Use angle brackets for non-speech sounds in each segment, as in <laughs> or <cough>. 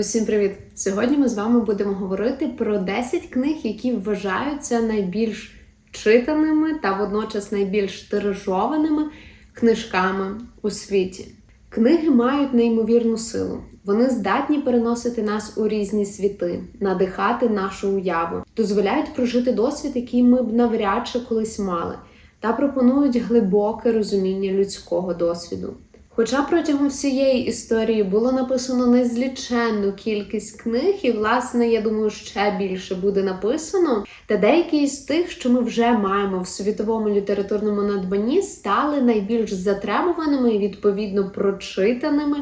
Усім привіт! Сьогодні ми з вами будемо говорити про 10 книг, які вважаються найбільш читаними та водночас найбільш тиражованими книжками у світі. Книги мають неймовірну силу. Вони здатні переносити нас у різні світи, надихати нашу уяву, дозволяють прожити досвід, який ми б навряд чи колись мали, та пропонують глибоке розуміння людського досвіду. Хоча протягом всієї історії було написано незліченну кількість книг, і, власне, я думаю, ще більше буде написано, та деякі з тих, що ми вже маємо в світовому літературному надбанні, стали найбільш затребуваними і відповідно прочитаними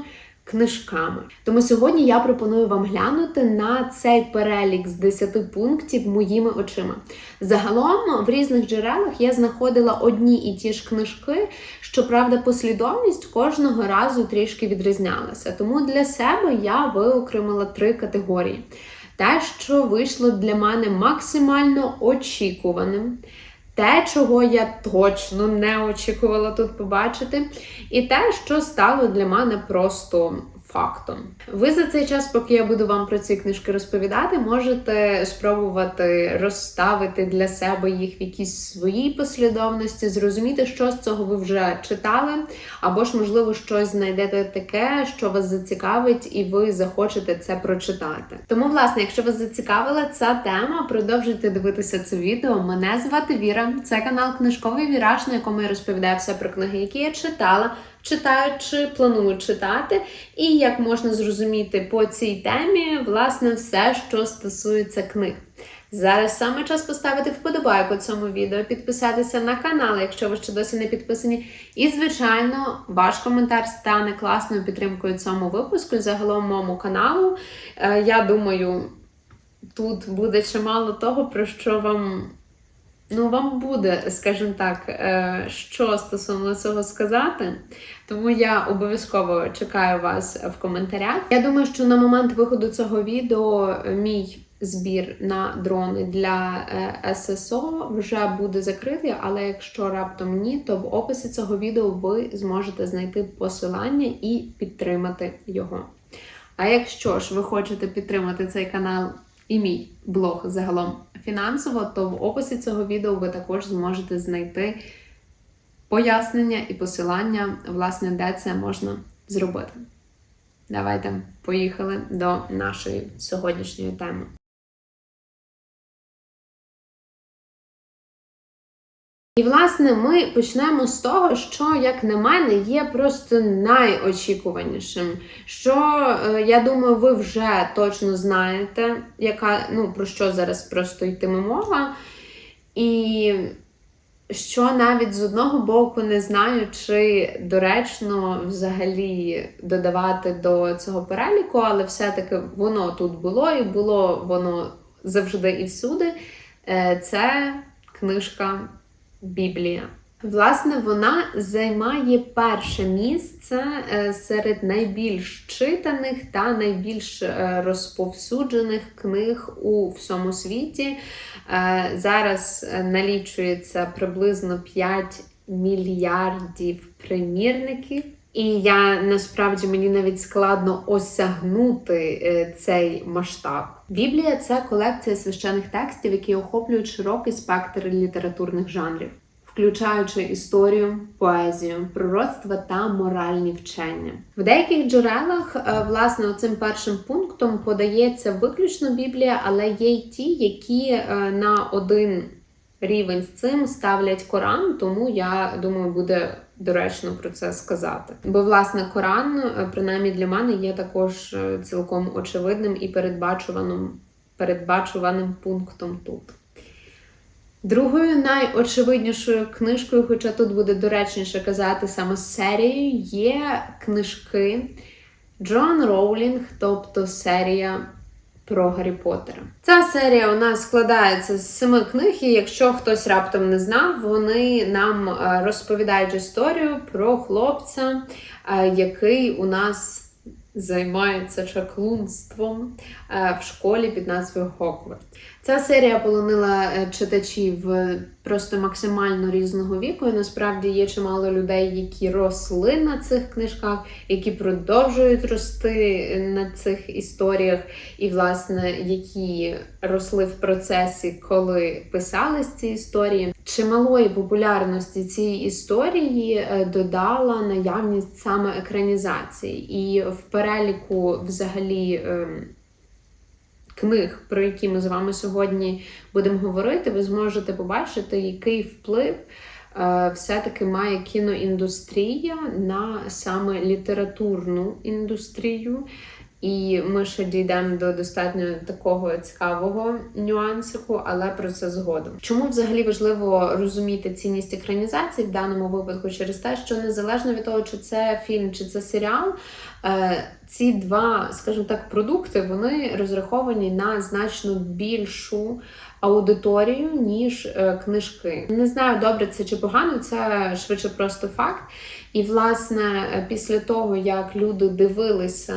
книжками. Тому сьогодні я пропоную вам глянути на цей перелік з 10 пунктів моїми очима. Загалом в різних джерелах я знаходила одні і ті ж книжки, щоправда, послідовність кожного разу трішки відрізнялася. Тому для себе я виокремила три категорії. Те, що вийшло для мене максимально очікуваним. Те, чого я точно не очікувала тут побачити, і те, що стало для мене просто фактом. Ви за цей час, поки я буду вам про ці книжки розповідати, можете спробувати розставити для себе їх в якійсь своїй послідовності, зрозуміти, що з цього ви вже читали, або ж, можливо, щось знайдете таке, що вас зацікавить, і ви захочете це прочитати. Тому, власне, якщо вас зацікавила ця тема, продовжуйте дивитися це відео. Мене звати Віра. Це канал Книжковий Віраж, на якому я розповідаю все про книги, які я читала читаю чи планую читати, і як можна зрозуміти по цій темі, власне, все, що стосується книг. Зараз саме час поставити вподобайку цьому відео, підписатися на канал, якщо ви ще досі не підписані. І, звичайно, ваш коментар стане класною підтримкою цьому випуску і загалом моєму каналу. Е, Я думаю, тут буде чимало того, про що вам. Ну, вам буде, скажімо так, е, що стосовно цього сказати. Тому я обов'язково чекаю вас в коментарях. Я думаю, що на момент виходу цього відео мій збір на дрони для е, ССО вже буде закритий, але якщо раптом ні, то в описі цього відео ви зможете знайти посилання і підтримати його. А якщо ж ви хочете підтримати цей канал і мій блог загалом фінансово, то в описі цього відео ви також зможете знайти пояснення і посилання, власне, де це можна зробити. Давайте поїхали до нашої сьогоднішньої теми. І, власне, ми почнемо з того, що, як на мене, є просто найочікуванішим. Що, е, я думаю, ви вже точно знаєте, яка, ну, про що зараз просто йтиме мова. І що навіть з одного боку не знаю, чи доречно взагалі додавати до цього переліку, але все-таки воно тут було і було воно завжди і всюди. Е, Це книжка Біблія. Власне, вона займає перше місце е, серед найбільш читаних та найбільш е, розповсюджених книг у всьому світі. Е, зараз налічується приблизно 5 мільярдів примірників. І я насправді мені навіть складно осягнути цей масштаб. Біблія це колекція священих текстів, які охоплюють широкий спектр літературних жанрів включаючи історію, поезію, пророцтва та моральні вчення. В деяких джерелах, е, власне, цим першим пунктом подається виключно Біблія, але є й ті, які е, на один рівень з цим ставлять Коран, тому я думаю, буде. Доречно про це сказати. Бо, власне, Коран, е, принаймні для мене, є також цілком очевидним і передбачуваним передбачуваним пунктом тут. Другою найочевиднішою книжкою, хоча тут буде доречніше казати саме серією, є книжки Джон Роулінг, тобто серія про Гаррі Поттера. Ця серія у нас складається з семи книг, і якщо хтось раптом не знав, вони нам е, розповідають історію про хлопця, е, який у нас займається чаклунством е, в школі під назвою Хокварт. Ця серія полонила е, читачів просто максимально різного віку. І насправді є чимало людей, які росли на цих книжках, які продовжують рости на цих історіях, і, власне, які росли в процесі, коли писались ці історії. Чималої популярності цієї історії е, додала наявність саме екранізації, і в переліку взагалі. Книг, про які ми з вами сьогодні будемо говорити, ви зможете побачити, який вплив е, все-таки має кіноіндустрія на саме літературну індустрію. І ми ще дійдемо до достатньо такого цікавого нюансику, але про це згодом. Чому взагалі важливо розуміти цінність екранізації в даному випадку через те, що незалежно від того, чи це фільм, чи це серіал, ці два, скажімо так, продукти вони розраховані на значно більшу аудиторію, ніж е, книжки. Не знаю, добре це чи погано, це швидше просто факт. І, власне, після того, як люди дивилися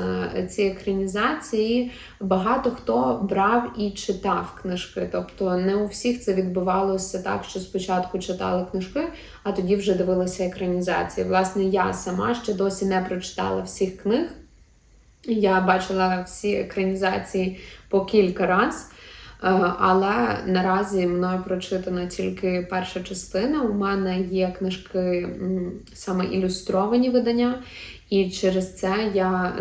ці екранізації, багато хто брав і читав книжки. Тобто не у всіх це відбувалося так, що спочатку читали книжки, а тоді вже дивилися екранізації. Власне, я сама ще досі не прочитала всіх книг. Я бачила всі екранізації по кілька разів. Але наразі мною прочитана тільки перша частина. У мене є книжки саме ілюстровані видання, і через це я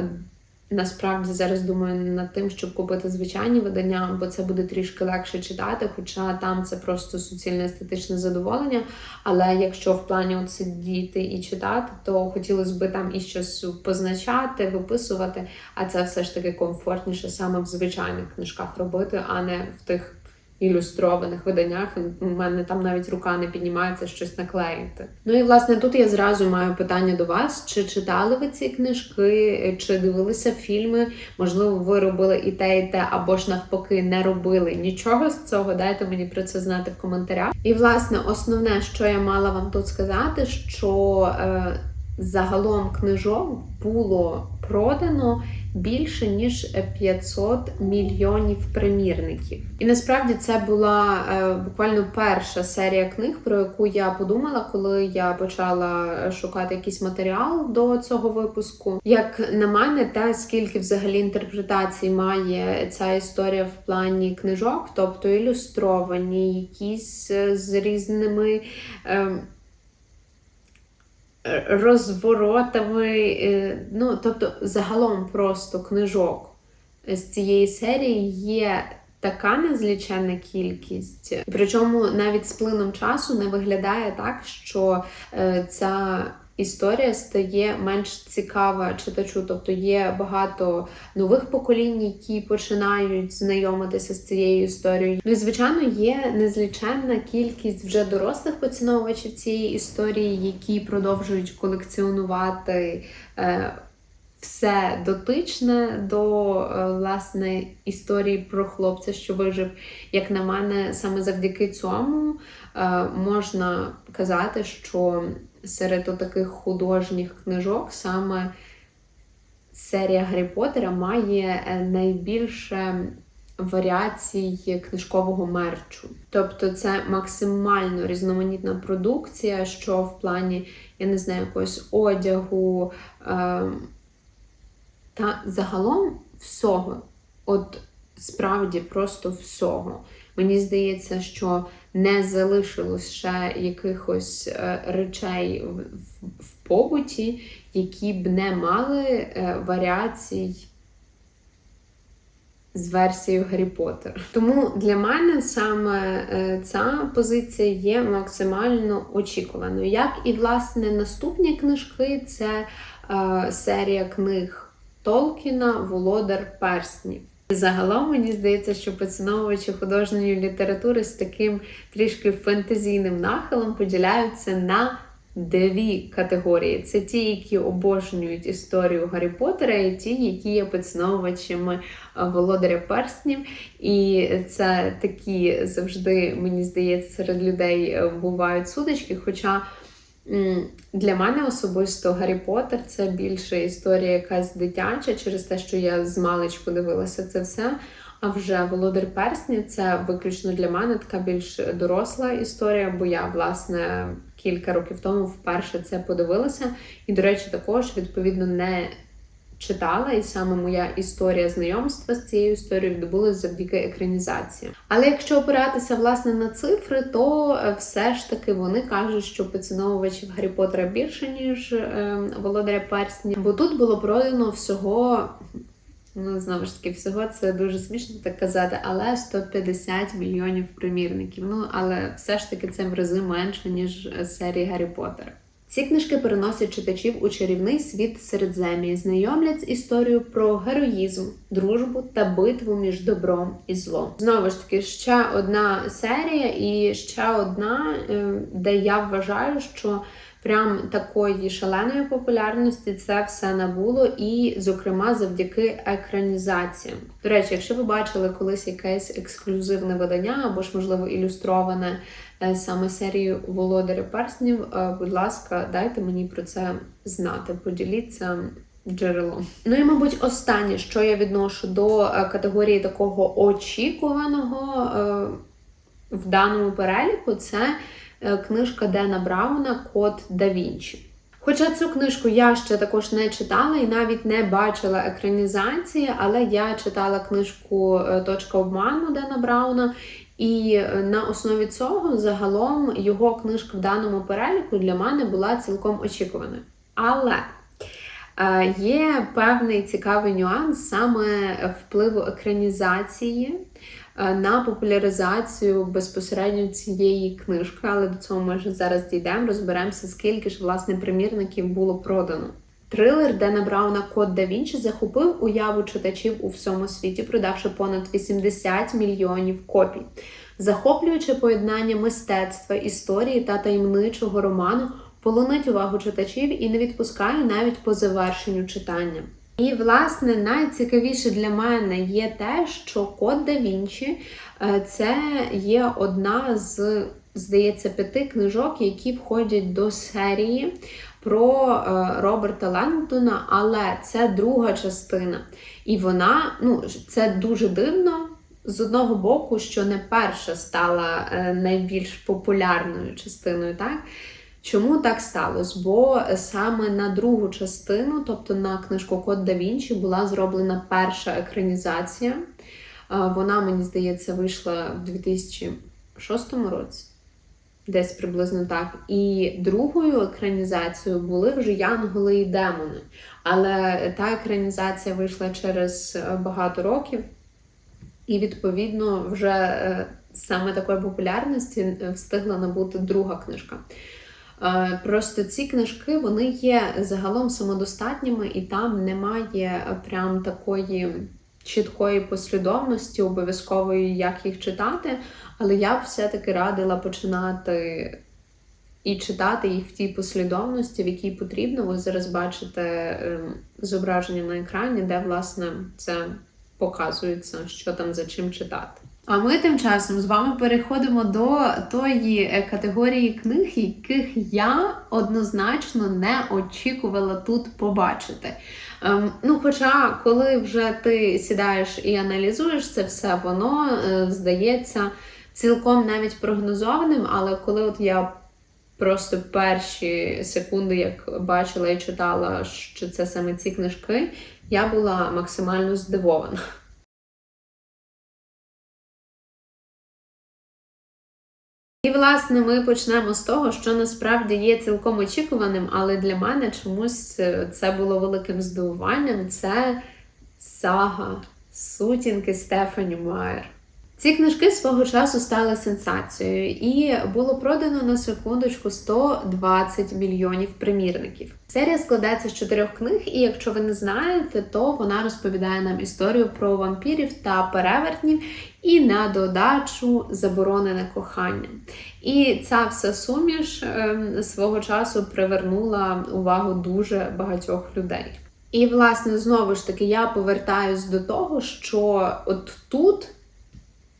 насправді зараз думаю над тим, щоб купити звичайні видання, бо це буде трішки легше читати, хоча там це просто суцільне естетичне задоволення. Але якщо в плані от сидіти і читати, то хотілося б там і щось позначати, виписувати, а це все ж таки комфортніше саме в звичайних книжках робити, а не в тих ілюстрованих виданнях. У мене там навіть рука не піднімається щось наклеїти. Ну і власне тут я зразу маю питання до вас: чи читали ви ці книжки, чи дивилися фільми? Можливо, ви робили і те, і те, або ж навпаки не робили нічого з цього. Дайте мені про це знати в коментарях. І власне, основне, що я мала вам тут сказати, що е, загалом книжок було продано більше ніж 500 мільйонів примірників. І насправді це була е, буквально перша серія книг, про яку я подумала, коли я почала шукати якийсь матеріал до цього випуску. Як на мене, те, скільки взагалі інтерпретацій має ця історія в плані книжок, тобто ілюстровані, якісь е, з різними. Е, розворотами, е, ну, тобто, загалом просто книжок з цієї серії є така незліченна кількість, причому навіть з плином часу не виглядає так, що е, ця історія стає менш цікава читачу. Тобто є багато нових поколінь, які починають знайомитися з цією історією. Ну і звичайно, є незліченна кількість вже дорослих поціновувачів цієї історії, які продовжують колекціонувати. Е, все дотичне до е, власне історії про хлопця, що вижив, як на мене, саме завдяки цьому е, можна казати, що серед таких художніх книжок саме серія Гаррі Поттера має е, найбільше варіацій книжкового мерчу. Тобто це максимально різноманітна продукція, що в плані, я не знаю, якогось одягу е та загалом всього. От справді просто всього. Мені здається, що не залишилось ще якихось е, речей в, побуті, які б не мали е, варіацій. З версією Гаррі Поттер. Тому для мене саме е, ця позиція є максимально очікуваною. Як і, власне, наступні книжки це серія книг Толкіна Володар Перснів. Загалом мені здається, що поціновувачі художньої літератури з таким трішки фентезійним нахилом поділяються на дві категорії: це ті, які обожнюють історію Гаррі Поттера, і ті, які є поціновувачами володаря перснів. І це такі завжди, мені здається, серед людей е, бувають судочки. Хоча. Для мене особисто Гаррі Поттер це більше історія якась дитяча через те, що я з маличку дивилася це все. А вже Володар Перснів це виключно для мене така більш доросла історія, бо я, власне, кілька років тому вперше це подивилася. І, до речі, також відповідно не читала, і саме моя історія знайомства з цією історією відбулася завдяки екранізації. Але якщо опиратися власне на цифри, то е, все ж таки вони кажуть, що поціновувачів Гаррі Поттера більше ніж е, Володаря Персні, бо тут було продано всього. Ну, знову ж таки, всього це дуже смішно так казати, але 150 мільйонів примірників. Ну, але все ж таки це в рази менше, ніж е, серії Гаррі Поттера. Ці книжки переносять читачів у чарівний світ Середзем'я, знайомлять з історією про героїзм, дружбу та битву між добром і злом. Знову ж таки, ще одна серія, і ще одна, е, де я вважаю, що прям такої шаленої популярності це все набуло, і, зокрема, завдяки екранізаціям. До речі, якщо ви бачили колись якесь ексклюзивне видання або ж, можливо, ілюстроване саме серію Володаря Перснів, е, будь ласка, дайте мені про це знати. Поділіться. Джерелом. Ну і, мабуть, останнє, що я відношу до е, категорії такого очікуваного в даному переліку, це Е, книжка Дена Брауна Код да Вінчі. Хоча цю книжку я ще також не читала і навіть не бачила екранізації, але я читала книжку е, Точка обману Дена Брауна, і е, на основі цього загалом його книжка в даному переліку для мене була цілком очікуваною. Але є певний цікавий нюанс саме впливу екранізації Е, на популяризацію безпосередньо цієї книжки, але до цього ми вже зараз дійдемо, розберемося, скільки ж власне примірників було продано. Трилер Дена Брауна Код да Вінчі захопив уяву читачів у всьому світі, продавши понад 80 мільйонів копій. Захоплюючи поєднання мистецтва, історії та таємничого роману, полонить увагу читачів і не відпускає навіть по завершенню читання. І, власне, найцікавіше для мене є те, що Код да Вінчі е, це є одна з, здається, п'яти книжок, які входять до серії про е, Роберта Лангдона, але це друга частина. І вона, ну, це дуже дивно. З одного боку, що не перша стала е, найбільш популярною частиною, так? Чому так сталося? Бо саме на другу частину, тобто на книжку Код да Вінчі, була зроблена перша екранізація. Вона, мені здається, вийшла в 2006 році, десь приблизно так. І другою екранізацією були вже Янголи і Демони. Але та екранізація вийшла через багато років, і, відповідно, вже е, саме такої популярності е, встигла набути друга книжка. Е, просто ці книжки вони є загалом самодостатніми, і там немає прям такої чіткої послідовності, обов'язкової, як їх читати. Але я б все-таки радила починати і читати їх в тій послідовності, в якій потрібно. Ви зараз бачите ем, зображення на екрані, де, власне, це показується, що там за чим читати. А ми тим часом з вами переходимо до тої е, категорії книг, яких я однозначно не очікувала тут побачити. Ем, ну, Хоча, коли вже ти сідаєш і аналізуєш це все, воно е, здається цілком навіть прогнозованим, але коли от я просто перші секунди, як бачила і читала, що це саме ці книжки, я була максимально здивована. І, власне, ми почнемо з того, що насправді є цілком очікуваним, але для мене чомусь е, це було великим здивуванням. Це сага сутінки Стефані Майер. Ці книжки свого часу стали сенсацією, і було продано на секундочку 120 мільйонів примірників. Серія складається з чотирьох книг, і якщо ви не знаєте, то вона розповідає нам історію про вампірів та перевертнів і на додачу заборонене кохання. І ця вся суміш ем, свого часу привернула увагу дуже багатьох людей. І, власне, знову ж таки, я повертаюсь до того, що от тут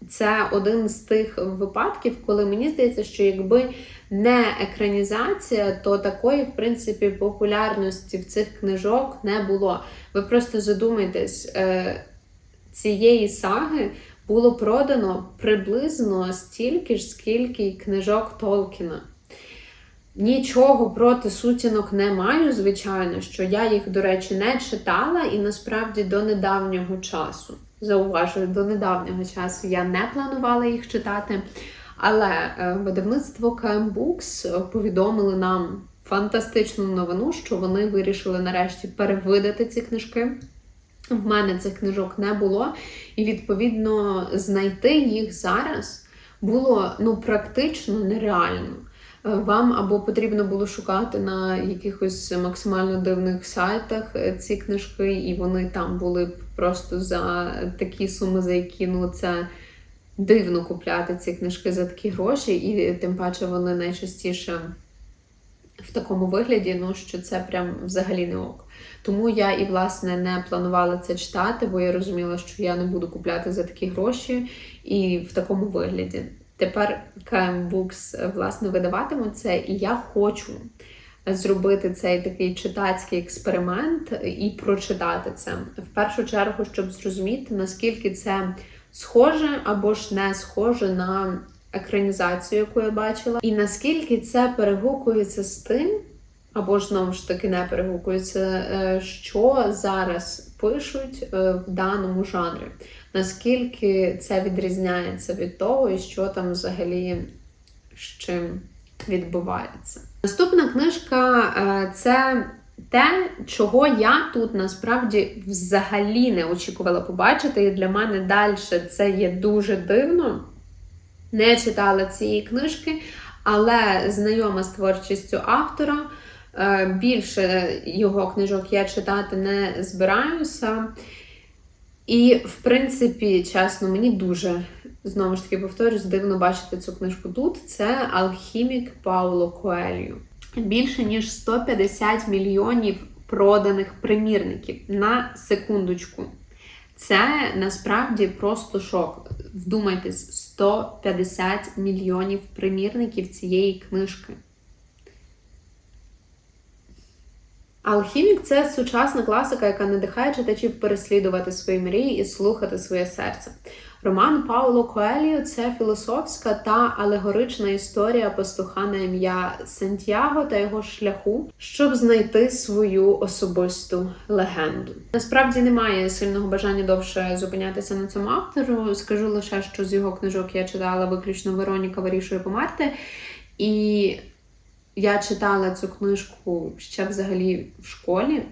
це один з тих випадків, коли мені здається, що якби не екранізація, то такої, в принципі, популярності в цих книжок не було. Ви просто задумайтесь, е, цієї саги було продано приблизно стільки ж, скільки й книжок Толкіна. Нічого проти сутінок не маю, звичайно, що я їх, до речі, не читала, і насправді до недавнього часу. Зауважую, до недавнього часу я не планувала їх читати. Але е, видавництво KM Books повідомили нам фантастичну новину, що вони вирішили нарешті перевидати ці книжки. В мене цих книжок не було, і відповідно знайти їх зараз було ну практично нереально. Е, Вам або потрібно було шукати на якихось максимально дивних сайтах е, ці книжки, і вони там були просто за такі суми, за які ну це дивно купляти ці книжки за такі гроші, і тим паче вони найчастіше в такому вигляді, ну що це прям взагалі не ок. Тому я і власне не планувала це читати, бо я розуміла, що я не буду купляти за такі гроші і в такому вигляді. Тепер KM Books, власне, видаватимуть це, і я хочу зробити цей такий читацький експеримент і прочитати це. В першу чергу, щоб зрозуміти, наскільки це схоже або ж не схоже на екранізацію, яку я бачила, і наскільки це перегукується з тим, або ж знову ж таки не перегукується, е, що зараз пишуть е, в даному жанрі. Наскільки це відрізняється від того, і що там взагалі з чим відбувається. Наступна книжка е, це те, чого я тут насправді взагалі не очікувала побачити, і для мене далі це є дуже дивно. Не читала цієї книжки, але знайома з творчістю автора. Е, Більше його книжок я читати не збираюся. І, в принципі, чесно, мені дуже, знову ж таки, повторюсь, дивно бачити цю книжку тут. Це Алхімік Пауло Коелью. Більше ніж 150 мільйонів проданих примірників на секундочку. Це насправді просто шок. Вдумайтесь, 150 мільйонів примірників цієї книжки. Алхімік це сучасна класика, яка надихає читачів переслідувати свої мрії і слухати своє серце. Роман Пауло Коеліо це філософська та алегорична історія пастуха на ім'я Сантьяго та його шляху, щоб знайти свою особисту легенду. Насправді немає сильного бажання довше зупинятися на цьому автору. Скажу лише, що з його книжок я читала виключно Вероніка вирішує померти. І я читала цю книжку ще взагалі в школі.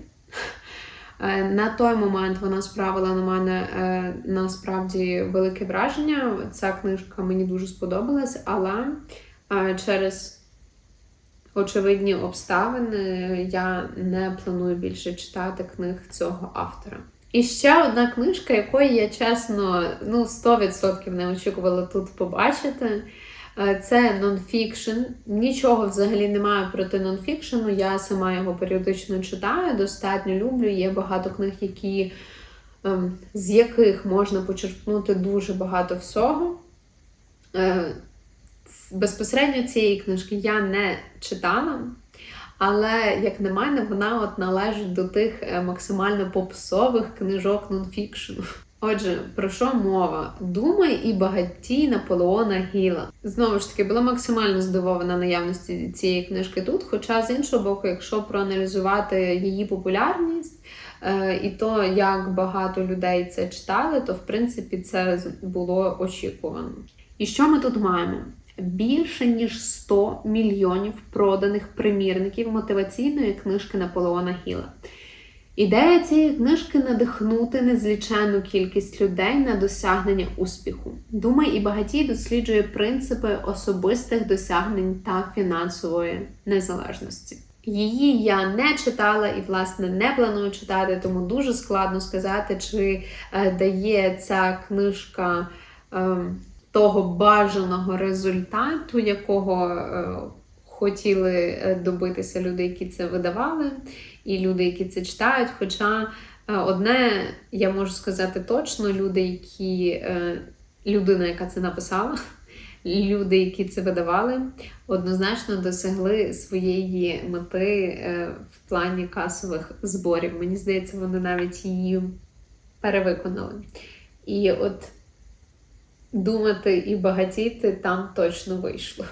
Е, На той момент вона справила на мене е, насправді велике враження. Ця книжка мені дуже сподобалась, але е, через очевидні обставини я не планую більше читати книг цього автора. І ще одна книжка, якої я чесно ну 100% не очікувала тут побачити. Е, Це нонфікшн. Нічого взагалі немає проти нонфікшену. Я сама його періодично читаю, достатньо люблю. Є багато книг, які, ем, з яких можна почерпнути дуже багато всього. Е, Безпосередньо цієї книжки я не читала, але, як на мене, вона от належить до тих е, максимально попсових книжок нонфікшену. Отже, про що мова? Думай і багатій Наполеона Гіла. Знову ж таки, була максимально здивована наявності цієї книжки тут. Хоча, з іншого боку, якщо проаналізувати її популярність е, і то, як багато людей це читали, то в принципі це було очікувано. І що ми тут маємо? Більше ніж 100 мільйонів проданих примірників мотиваційної книжки Наполеона Гіла. Ідея цієї книжки надихнути незліченну кількість людей на досягнення успіху. Думай і багатій досліджує принципи особистих досягнень та фінансової незалежності. Її я не читала і, власне, не планую читати, тому дуже складно сказати, чи е, дає ця книжка е, того бажаного результату, якого е, хотіли добитися люди, які це видавали і люди, які це читають. Хоча е, одне я можу сказати точно: люди, які е, людина, яка це написала, <laughs> люди, які це видавали, однозначно досягли своєї мети е, в плані касових зборів. Мені здається, вони навіть її перевиконали. І от думати і багатіти там точно вийшло.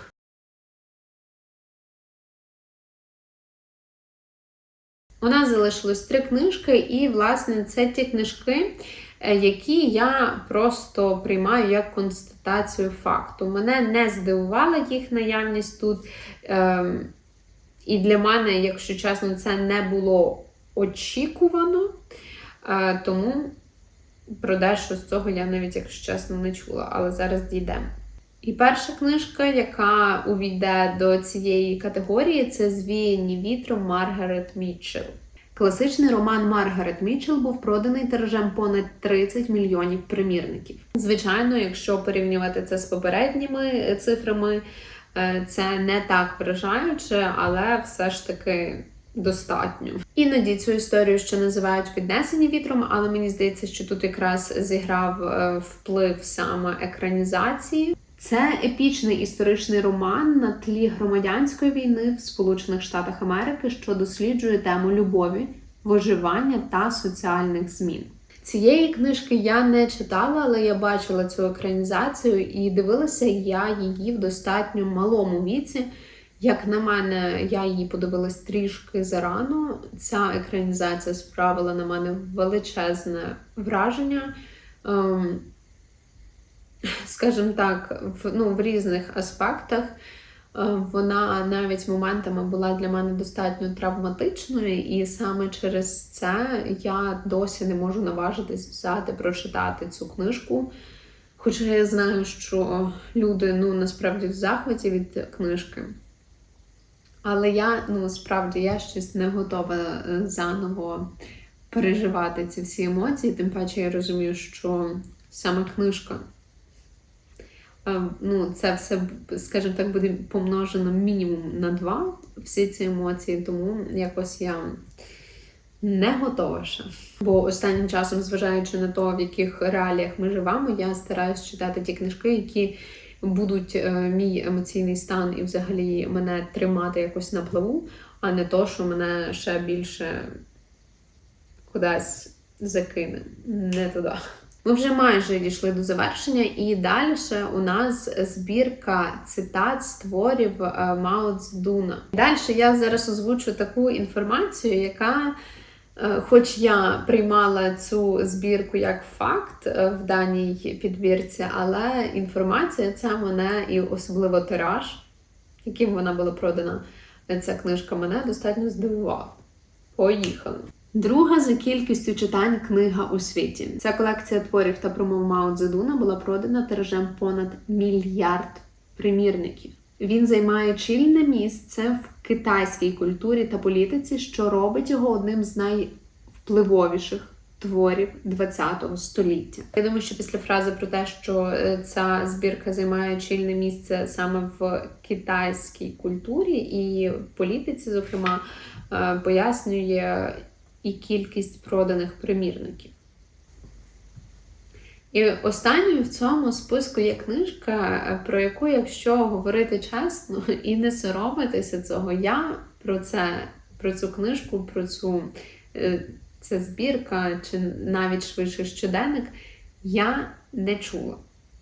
У нас залишилось три книжки, і, власне, це ті книжки, е, які я просто приймаю як констатацію факту. Мене не здивувала їх наявність тут. Ем, і для мене, якщо чесно, це не було очікувано. Е, тому про дещо з цього я навіть, якщо чесно, не чула, але зараз дійдемо. І перша книжка, яка увійде до цієї категорії, це Звіяні вітром Маргарет Мітчелл. Класичний роман Маргарет Мітчелл був проданий тиражем понад 30 мільйонів примірників. Звичайно, якщо порівнювати це з попередніми цифрами, е, це не так вражаюче, але все ж таки достатньо. Іноді цю історію ще називають піднесені вітром, але мені здається, що тут якраз зіграв е, вплив саме екранізації. Це епічний історичний роман на тлі громадянської війни в Сполучених Штатах Америки, що досліджує тему любові, виживання та соціальних змін. Цієї книжки я не читала, але я бачила цю екранізацію і дивилася я її в достатньо малому віці. Як на мене, я її подивилась трішки зарано. Ця екранізація справила на мене величезне враження. Скажімо так, в, ну, в різних аспектах. Е, Вона навіть моментами була для мене достатньо травматичною, і саме через це я досі не можу наважитись взяти, прочитати цю книжку. Хоча я знаю, що люди ну, насправді в захваті від книжки. Але я ну, справді я щось не готова е, заново переживати ці всі емоції, тим паче я розумію, що саме книжка ну, це все, скажімо так, буде помножено мінімум на два всі ці емоції, тому якось я не готова ще. Бо останнім часом, зважаючи на те, в яких реаліях ми живемо, я стараюсь читати ті книжки, які будуть е, мій емоційний стан і взагалі мене тримати якось на плаву, а не то, що мене ще більше кудись закине. Не туди. Ми вже майже дійшли до завершення, і далі у нас збірка цитат з творів е, Мао Цзедуна. Далі я зараз озвучу таку інформацію, яка, е, хоч я приймала цю збірку як факт е, в даній підбірці, але інформація ця мене і особливо тираж, яким вона була продана, ця книжка мене достатньо здивувала. Поїхали! Друга за кількістю читань книга у світі. Ця колекція творів та промов Мао Цзедуна була продана тиражем понад мільярд примірників. Він займає чільне місце в китайській культурі та політиці, що робить його одним з найвпливовіших творів ХХ століття. Я думаю, що після фрази про те, що е, ця збірка займає чільне місце саме в китайській культурі і політиці, зокрема, е, пояснює і кількість проданих примірників. І останньою в цьому списку є книжка, про яку, якщо говорити чесно і не соромитися цього, я про це, про цю книжку, про цю це збірка, чи навіть швидше щоденник, я не чула.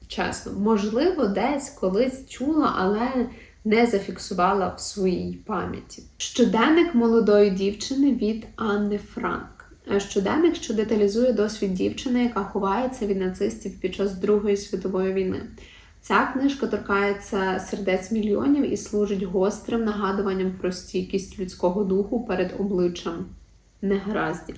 Чесно. Можливо, десь колись чула, але не зафіксувала в своїй пам'яті. Щоденник молодої дівчини від Анни Франк. Щоденник, що деталізує досвід дівчини, яка ховається від нацистів під час Другої світової війни. Ця книжка торкається сердець мільйонів і служить гострим нагадуванням про стійкість людського духу перед обличчям негараздів.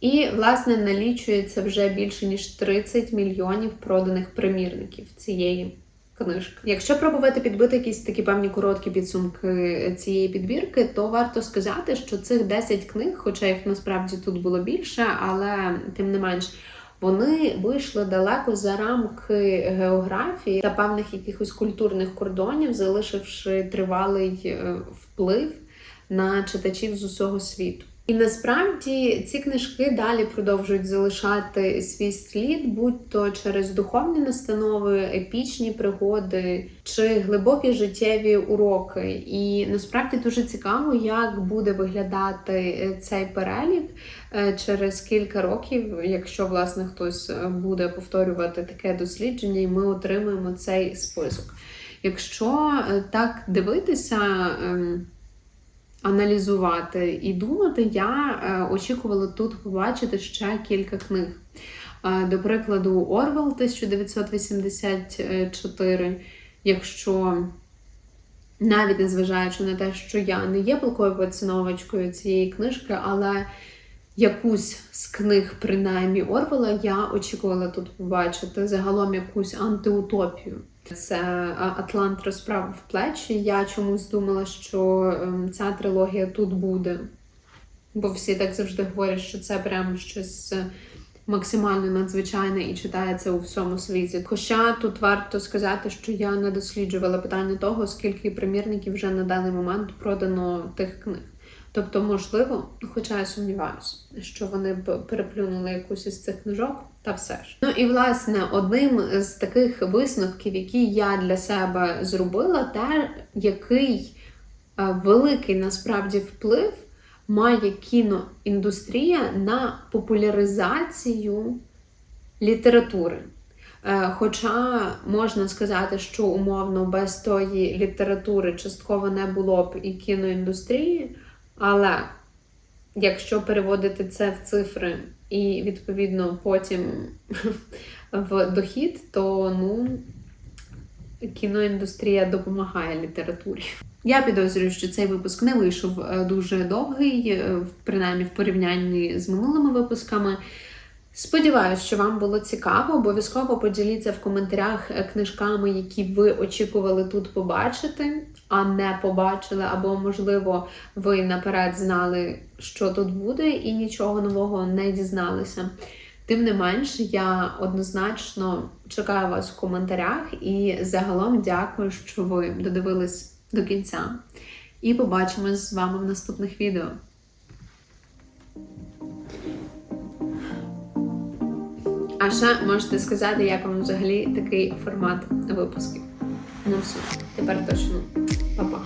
І, власне, налічується вже більше ніж 30 мільйонів проданих примірників цієї книжки. Якщо пробувати підбити якісь такі певні короткі підсумки цієї підбірки, то варто сказати, що цих 10 книг, хоча їх насправді тут було більше, але тим не менш. Вони вийшли далеко за рамки географії та певних якихось культурних кордонів, залишивши тривалий е, вплив на читачів з усього світу. І насправді ці книжки далі продовжують залишати свій слід, будь-то через духовні настанови, епічні пригоди чи глибокі життєві уроки. І насправді дуже цікаво, як буде виглядати е, цей перелік е, через кілька років, якщо власне хтось е, буде повторювати таке дослідження, і ми отримаємо цей список. Якщо так дивитися. Аналізувати і думати, я е, очікувала тут побачити ще кілька книг. Е, До прикладу, Орвел 1984. Якщо навіть незважаючи на те, що я не є палкою поціновувачкою цієї книжки, але якусь з книг, принаймні Орвела, я очікувала тут побачити загалом якусь антиутопію. Це Атлант розправив плечі. Я чомусь думала, що ем, ця трилогія тут буде. Бо всі так завжди говорять, що це прям щось е, максимально надзвичайне і читається у всьому світі. Хоча тут варто сказати, що я не досліджувала питання того, скільки примірників вже на даний момент продано тих книг. Тобто, можливо, хоча я сумніваюся, що вони б переплюнули якусь із цих книжок, та все ж. Ну і власне одним з таких висновків, які я для себе зробила, те, який е, великий насправді вплив має кіноіндустрія на популяризацію літератури. Е, Хоча можна сказати, що умовно без тої літератури частково не було б і кіноіндустрії, але якщо переводити це в цифри і відповідно потім <laughs> в дохід, то ну, кіноіндустрія допомагає літературі. Я підозрюю, що цей випуск не вийшов е, дуже довгий, е, принаймні в порівнянні з минулими випусками. Сподіваюсь, що вам було цікаво. Обов'язково поділіться в коментарях е, книжками, які ви очікували тут побачити, а не побачили, або, можливо, ви наперед знали, що тут буде, і нічого нового не дізналися. Тим не менш, я однозначно чекаю вас в коментарях і загалом дякую, що ви додивились до кінця. І побачимось з вами в наступних відео. А ще можете сказати, як вам взагалі такий формат випусків. Ну все, тепер точно. Па-па.